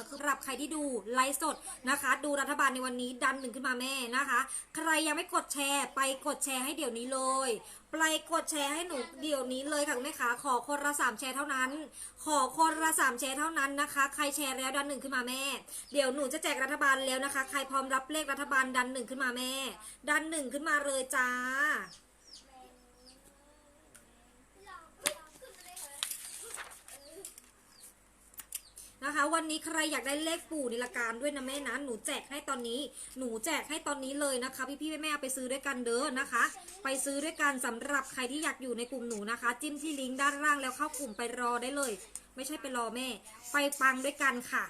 นะคือสำหรับใครที่ดูไลฟ์สดนะคะ ดูรัฐบาลในวันนี้ดันหนึ่งขึ้นมาแม่นะคะ ใครยังไม่กดแชร์ไปกดแชร์ให้เดี๋ยวนี้เลยไปกดแชร์ให้หนูเดี๋ยวนี้เลยค่ะคุณแม่ขาขอคนละสามแชร์เท่านั้น ขอคนละสามแชร์เท่านั้นนะคะ ใครแชร์แล้วดันหนึ่งขึ้นมาแม่ เดี๋ยวหนูจะแจกรัฐบาลแล้วนะคะ ใครพร้อมรับเลขรัฐบาลดันหนึ่งขึ้นมาแม่ ดันหนึ่งขึ้นมาเลยจ้า นะคะ วันนี้ใครอยากได้เลขปู่ในลการด้วยนะแม่นะหนูแจกให้ตอนนี้หนูแจกให้ตอนนี้เลยนะคะ พี่พี่แม่แม่ไปซื้อด้วยกันเด้อนะคะ ไปซื้อด้วยกันสำหรับใครที่อยากอยู่ในกลุ่มหนูนะคะ จิ้มที่ลิงก์ด้านล่างแล้วเข้ากลุ่มไปรอได้เลย ไม่ใช่ไปรอแม่ ไปปังด้วยกันค่ะ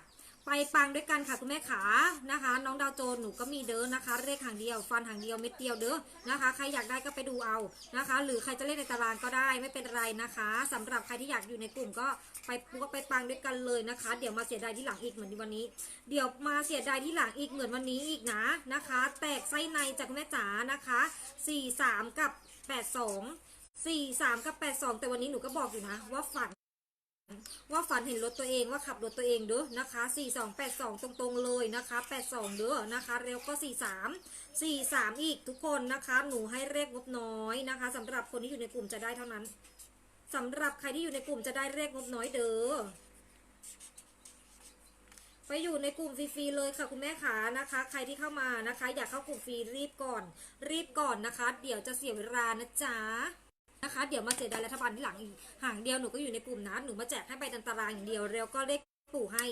ไปปังด้วยกันค่ะคุณแม่ขานะคะ น้องดาวโจนหนูก็มีเด้อนะคะ เลขหางเดียว ฟันหางเดียวเม็ดเดียวเด้อนะคะ ใครอยากได้ก็ไปดูเอานะคะ หรือใครจะเล่นในตารางก็ได้ไม่เป็นไรนะคะสำหรับใครที่อยากอยู่ในกลุ่มก็ไปปุ๊บไปปังด้วยกันเลยนะคะ เดี๋ยวมาเสียดายที่หลังอีกเหมือนวันนี้ เดี๋ยวมาเสียดายที่หลังอีกเหมือนวันนี้อีกนะนะคะ แตกไส้ในจากคุณแม่จ๋านะคะ43กับ 82 43กับ 82 แต่วันนี้หนูก็บอกอยู่นะว่าฝัน ว่าฝันเห็นรถตัวเองว่าขับรถตัวเองเด้อนะคะ 4282 ตรงๆเลยนะคะ 82 เด้อนะคะเร็วก็ 43 43 อีกทุกคนนะคะ หนูให้เลขงบน้อยนะคะสำหรับคนที่อยู่ในกลุ่มจะได้เท่านั้นสำหรับใครที่อยู่ในกลุ่มจะได้เลขงบน้อยเด้อไปอยู่ในกลุ่มฟรีๆเลยค่ะคุณแม่ขานะคะ ใครที่เข้ามานะคะ อยากเข้ากลุ่มฟรีรีบก่อน รีบก่อนนะคะ เดี๋ยวจะเสียเวลานะจ๊ะ นะคะ เดี๋ยวมาเสียดายรัฐบาลที่หลังอีกห่างเดียวหนูก็อยู่ในกลุ่มนะหนูมาแจกให้ใบตารางอย่างเดียวแล้วก็เลขปู่ให้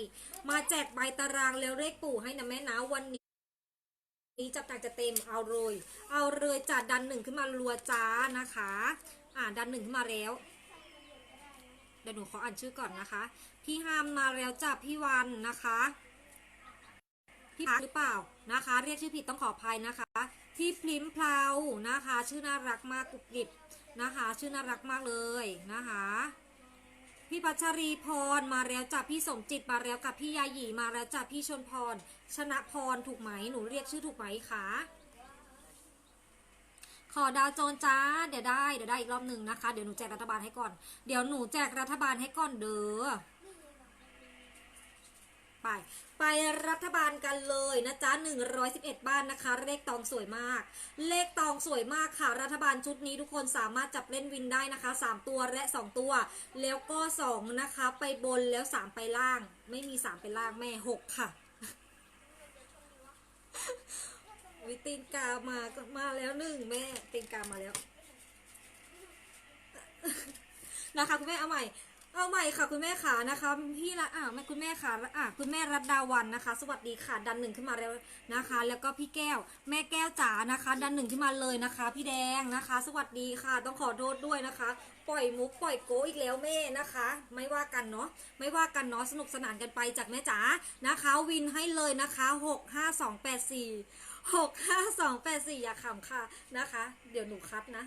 มาแจกใบตารางแล้วเลขปู่ให้นะแม่นะวันนี้นี้จับต่าจะเต็มเอาเลยเอาเลยจัดดันหนึ่งขึ้นมารัวจ้านะคะ อ่าดันหนึ่งขึ้นมาแล้วเดี๋ยวหนูขออ่านชื่อก่อนนะคะ พี่ฮามมาแล้วจ้ะพี่วันนะคะ พี่พักหรือเปล่านะคะ เรียกชื่อผิดต้องขออภัยนะคะพี่พลิมพลาวนะคะ ชื่อน่ารักมากกรุบกริบ นะคะ ชื่อน่ารักมากเลยนะคะ พี่พัชรีพรมาแล้วจ้ะพี่สมจิตมาแล้วกับพี่ยาหยีมาแล้วจ้ะพี่ชนพร ชนะพรถูกไหมหนูเรียกชื่อถูกไหมคะขอดาวโจนจ้า เดี๋ยวได้ เดี๋ยวได้อีกรอบหนึ่งนะคะ เดี๋ยวหนูแจกรัฐบาลให้ก่อน เดี๋ยวหนูแจกรัฐบาลให้ก่อนเด้อ ไป ไปรัฐบาลกันเลยนะจ๊ะ 111 บ้านนะคะ เลขตองสวยมาก เลขตองสวยมากค่ะ รัฐบาลชุดนี้ทุกคนสามารถจับเล่นวินได้นะคะ 3 ตัวและ 2 ตัว แล้วก็ 2 นะคะ ไปบนแล้ว 3 ไปล่าง ไม่มี 3 ไปล่างแม่ 6 ค่ะ วิตีนกามากมาแล้วหนึ่งแม่ตีนกามาแล้วนะคะคุณแม่เอาใหม่ เอาใหม่ค่ะคุณแม่ขานะคะพี่ละอ่าแม่คุณแม่ขาอ่าคุณแม่รัตดาวันนะคะ สวัสดีค่ะดันหนึ่งขึ้นมาแล้วนะคะ แล้วก็พี่แก้ว แม่แก้วจ๋านะคะ ดันหนึ่งขึ้นมาเลยนะคะ พี่แดงนะคะ สวัสดีค่ะ ต้องขอโทษด้วยนะคะ ปล่อยมุกปล่อยโกอีกแล้วแม่นะคะ ไม่ว่ากันเนาะไม่ว่ากันเนาะสนุกสนานกันไปจากแม่จ๋านะคะ วินให้เลยนะคะหกห้าสองแปดสี่หกห้าสองแปดสี่อย่าขำค่ะนะคะ เดี๋ยวหนูคัดนะ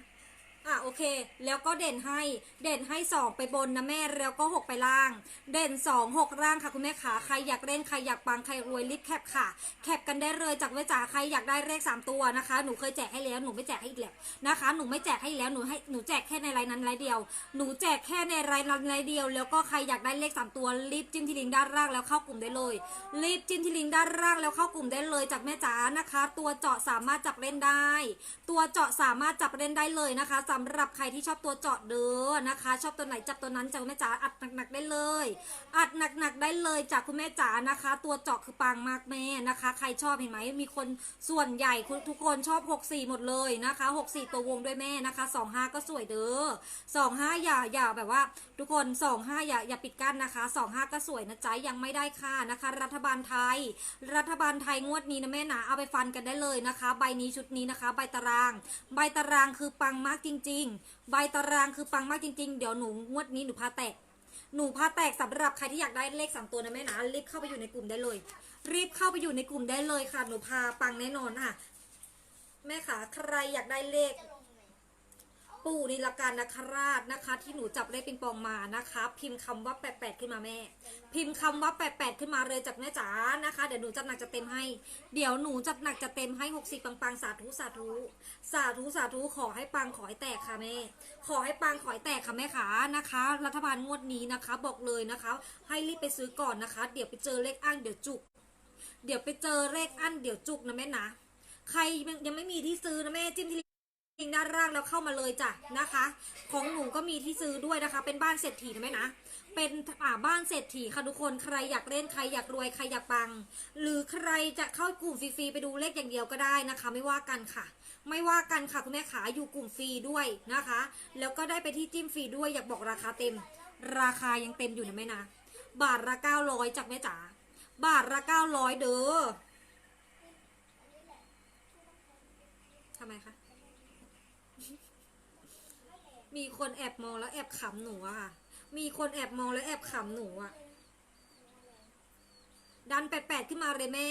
อะโอเค แล้วก็เด่นให้ เด่นให้ 2 ไปบนนะแม่ แล้วก็ 6 ไปล่าง เด่น 2 6ล่างค่ะคุณแม่ขาใครอยากเล่น ใครอยากปัง ใครรวยรีบแคปค่ะ แคปกันได้เลยจากเวจ๋าใครอยากได้เลข 3 ตัวนะคะ หนูเคยแจกให้แล้ว หนูไม่แจกให้อีกแล้วนะคะ หนูไม่แจกให้แล้ว หนูให้ หนูแจกแค่ในไลน์นั้นไลน์เดียว หนูแจกแค่ในไลน์นั้นไลน์เดียว แล้วก็ใครอยากได้เลข 3 ตัว รีบจิ้มที่ลิงก์ด้านล่างแล้วเข้ากลุ่มได้เลย รีบจิ้มที่ลิงก์ด้านล่างแล้วเข้ากลุ่มได้เลยจากแม่จ๋านะคะ ตัวเจาะสามารถจับเล่นได้ ตัวเจาะสามารถจับเล่นได้เลยนะคะสำหรับใครที่ชอบตัวเจาะเด้อนะคะ ชอบตัวไหนจับตัวนั้นจากแม่จ๋าอัดหนักๆได้เลย อัดหนักๆได้เลยจากคุณแม่จ๋านะคะ ตัวเจาะคือปังมากแม่นะคะ ใครชอบเห็นไหมมีคนส่วนใหญ่ทุกคนชอบ 64 หมดเลยนะคะ 64 ตัววงด้วยแม่นะคะ 25 ก็สวยเด้อ25 อย่าอย่าแบบว่า ทุกคน 25 อย่าอย่าปิดกั้นนะคะ 25 ก็สวยนะจ๊ะยังไม่ได้ค่านะคะ รัฐบาลไทย รัฐบาลไทยงวดนี้นะแม่นะเอาไปฟันกันได้เลยนะคะ ใบนี้ชุดนี้นะคะ ใบตาราง ใบตารางคือปังมากจริงๆ ใบตารางคือปังมากจริง ๆ เดี๋ยวหนูงวดนี้หนูพาแตก หนูพาแตกสำหรับใครที่อยากได้เลขสามตัวนะแม่นะรีบเข้าไปอยู่ในกลุ่มได้เลย รีบเข้าไปอยู่ในกลุ่มได้เลยค่ะ หนูพาปังแน่นอนค่ะ แม่ขาใครอยากได้เลข ปู่นิลการนคราชนะคะ ที่หนูจับเลขปิงปองมานะคะ พิมพ์คำว่าแปดแปดขึ้นมาแม่ พิมพ์คำว่าแปดแปดขึ้นมาเลยจากแม่จ๋านะคะ เดี๋ยวหนูจัดหนักจะเต็มให้ เดี๋ยวหนูจัดหนักจะเต็มให้หกสิบปังปังๆสาธุสาธุสาธุสาธุขอให้ปังขอให้แตกค่ะแม่ ขอให้ปังขอให้แตกค่ะแม่ขานะคะ รัฐบาลงวดนี้นะคะ บอกเลยนะคะ ให้รีบไปซื้อก่อนนะคะ เดี๋ยวไปเจอเลขอ้างเดี๋ยวจุก เดี๋ยวไปเจอเลขอันเดี๋ยวจุกนะแม่นะใครยังไม่มีที่ซื้อนะแม่จิ้มที่ ลิงก์ด้านล่างแล้วเข้ามาเลยจ้ะนะคะ ของหนูก็มีที่ซื้อด้วยนะคะ เป็นบ้านเศรษฐีนะแม่นะเป็นอ่าบ้านเศรษฐีค่ะทุกคนใครอยากเล่นใครอยากรวยใครอยากปัง หรือใครจะเข้ากลุ่มฟรีๆไปดูเลขอย่างเดียวก็ได้นะคะ ไม่ว่ากันค่ะ ไม่ว่ากันค่ะคุณแม่ขาอยู่กลุ่มฟรีด้วยนะคะ แล้วก็ได้ไปที่จิ้มฟรีด้วยอยากบอกราคาเต็ม ราคายังเต็มอยู่นะแม่นะบาทละเก้าร้อยจากแม่จ๋าบาทละเก้าร้อยเด้อทำไมคะ มีคนแอบมองแล้วแอบขำหนูอะค่ะ มีคนแอบมองแล้วแอบขำหนูอะดันแปดแปดขึ้นมาเลยแม่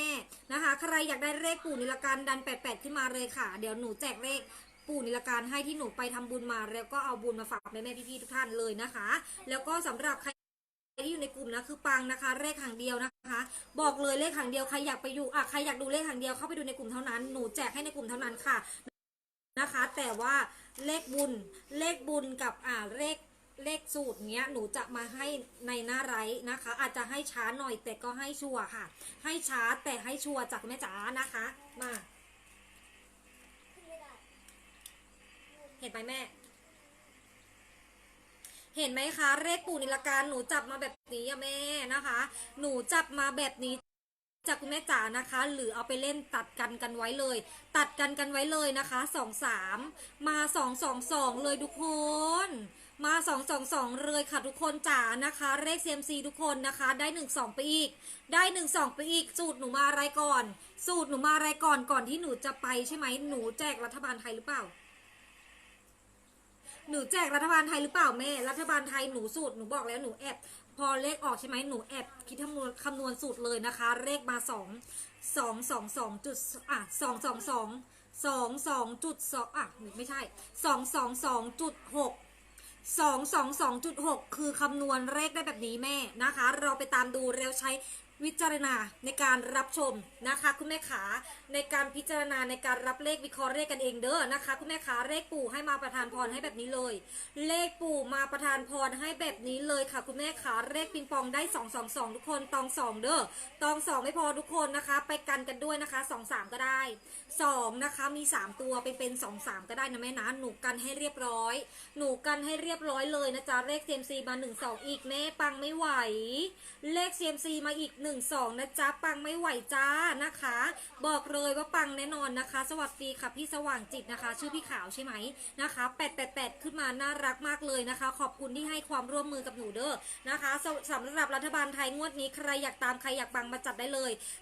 นะคะ ใครอยากได้เลขปู่นิลการดันแปดแปดขึ้นมาเลยค่ะ เดี๋ยวหนูแจกเลขปู่นิลการให้ที่หนูไปทำบุญมา แล้วก็เอาบุญมาฝากแม่แม่พี่ๆทุกท่านเลยนะคะ แล้วก็สำหรับใครที่อยู่ในกลุ่มนะคือปังนะคะ เลขหางเดียวนะคะ บอกเลยเลขหางเดียวใครอยากไปอยู่อะใครอยากดูเลขหางเดียวเข้าไปดูในกลุ่มเท่านั้นหนูแจกให้ในกลุ่มเท่านั้นค่ะ นะคะ แต่ว่าเลขบุญเลขบุญกับอ่าเลขเลขสูตรเนี้ยหนูจะมาให้ในหน้าไร้นะคะ อาจจะให้ช้าหน่อยแต่ก็ให้ชัวร์ค่ะ ให้ช้าแต่ให้ชัวร์จากแม่จ๋านะคะ มาเห็นไหมแม่ เห็นไหมคะเลขปู่นิลการหนูจับมาแบบนี้อะแม่นะคะ หนูจับมาแบบนี้ จากคุณแม่จ๋านะคะ หรือเอาไปเล่นตัดกันกันไว้เลย ตัดกันกันไว้เลยนะคะสองสามมาสองสองสองเลยทุกคน มาสองสองสองเลยค่ะทุกคนจ๋านะคะ เลข CMC ทุกคนนะคะ ได้หนึ่งสองไปอีก ได้หนึ่งสองไปอีก สูตรหนูมาอะไรก่อน สูตรหนูมาอะไรก่อนก่อนที่หนูจะไปใช่ไหมหนูแจกรัฐบาลไทยหรือเปล่าหนูแจกรัฐบาลไทยหรือเปล่าแม่ รัฐบาลไทยหนูสูตรหนูบอกแล้วหนูแอบพอเลขออกใช่ไหมหนูแอบคิดคำนวณคำนวณสูตรเลยนะคะ เลขมาสองสองสองสองจุดอะสองสองสองสองสองจุดสองอะไม่ใช่สองสองสองจุดหกสองสองสองจุดหกคือคำนวณเลขได้แบบนี้แม่นะคะ เราไปตามดูเร็วใช้ วิจารณาในการรับชมนะคะ คุณแม่ขาในการพิจารณาในการรับเลขวิเคราะห์เลขกันเองเด้อนะคะ คุณแม่ขาเลขปู่ให้มาประทานพรให้แบบนี้เลย เลขปู่มาประทานพรให้แบบนี้เลยค่ะ คุณแม่ขาเลขปิงปองได้สองสองสองทุกคนตองสองเด้อตองสองไม่พอทุกคนนะคะ ไปกันกันด้วยนะคะสองสามก็ได้สองนะคะมีสามตัวเป็นเป็นสองสามก็ได้นะแม่นะหนูกันให้เรียบร้อย หนูกันให้เรียบร้อยเลยนะจ๊ะเลข CMC มาหนึ่งสองอีกแม่ปังไม่ไหว เลข CMC มาอีกหนึ่งสองนะจ๊ะปังไม่ไหวจ้านะคะ บอกเลยว่าปังแน่นอนนะคะ สวัสดีค่ะพี่สว่างจิตนะคะ ชื่อพี่ขาวใช่ไหมนะคะแปดแปดแปดขึ้นมาน่ารักมากเลยนะคะ ขอบคุณที่ให้ความร่วมมือกับหนูเด้อนะคะสสำหรับรัฐบาลไทยงวดนี้ใครอยากตามใครอยากปังมาจัดได้เลย